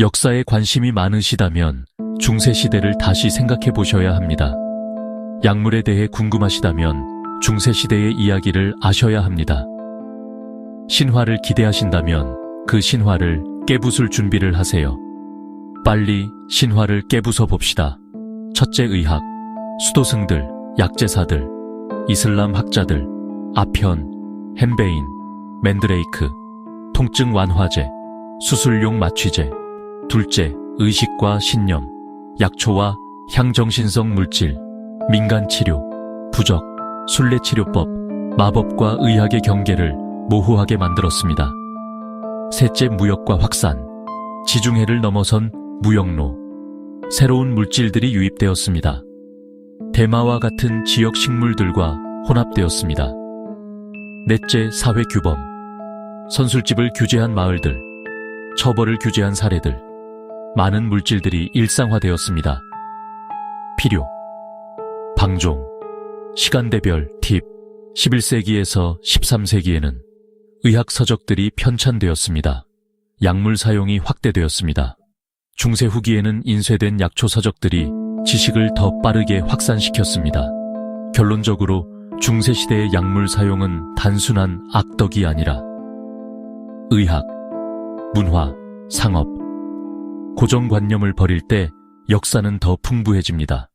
역사에 관심이 많으시다면 중세시대를 다시 생각해 보셔야 합니다. 약물에 대해 궁금하시다면 중세시대의 이야기를 아셔야 합니다. 신화를 기대하신다면 그 신화를 깨부술 준비를 하세요. 빨리 신화를 깨부숴 봅시다. 첫째 의학, 수도승들, 약제사들, 이슬람 학자들, 아편, 헨베인, 맨드레이크, 통증 완화제, 수술용 마취제. 둘째, 의식과 신념, 약초와 향정신성 물질, 민간치료, 부적, 순례치료법, 마법과 의학의 경계를 모호하게 만들었습니다. 셋째, 무역과 확산, 지중해를 넘어선 무역로, 새로운 물질들이 유입되었습니다. 대마와 같은 지역 식물들과 혼합되었습니다. 넷째, 사회 규범, 선술집을 규제한 마을들, 처벌을 규제한 사례들, 많은 물질들이 일상화되었습니다. 필요, 방종, 시간대별 팁, 11세기에서 13세기에는 의학 서적들이 편찬되었습니다. 약물 사용이 확대되었습니다. 중세 후기에는 인쇄된 약초 서적들이 지식을 더 빠르게 확산시켰습니다. 결론적으로 중세 시대의 약물 사용은 단순한 악덕이 아니라 의학, 문화, 상업, 고정관념을 버릴 때 역사는 더 풍부해집니다.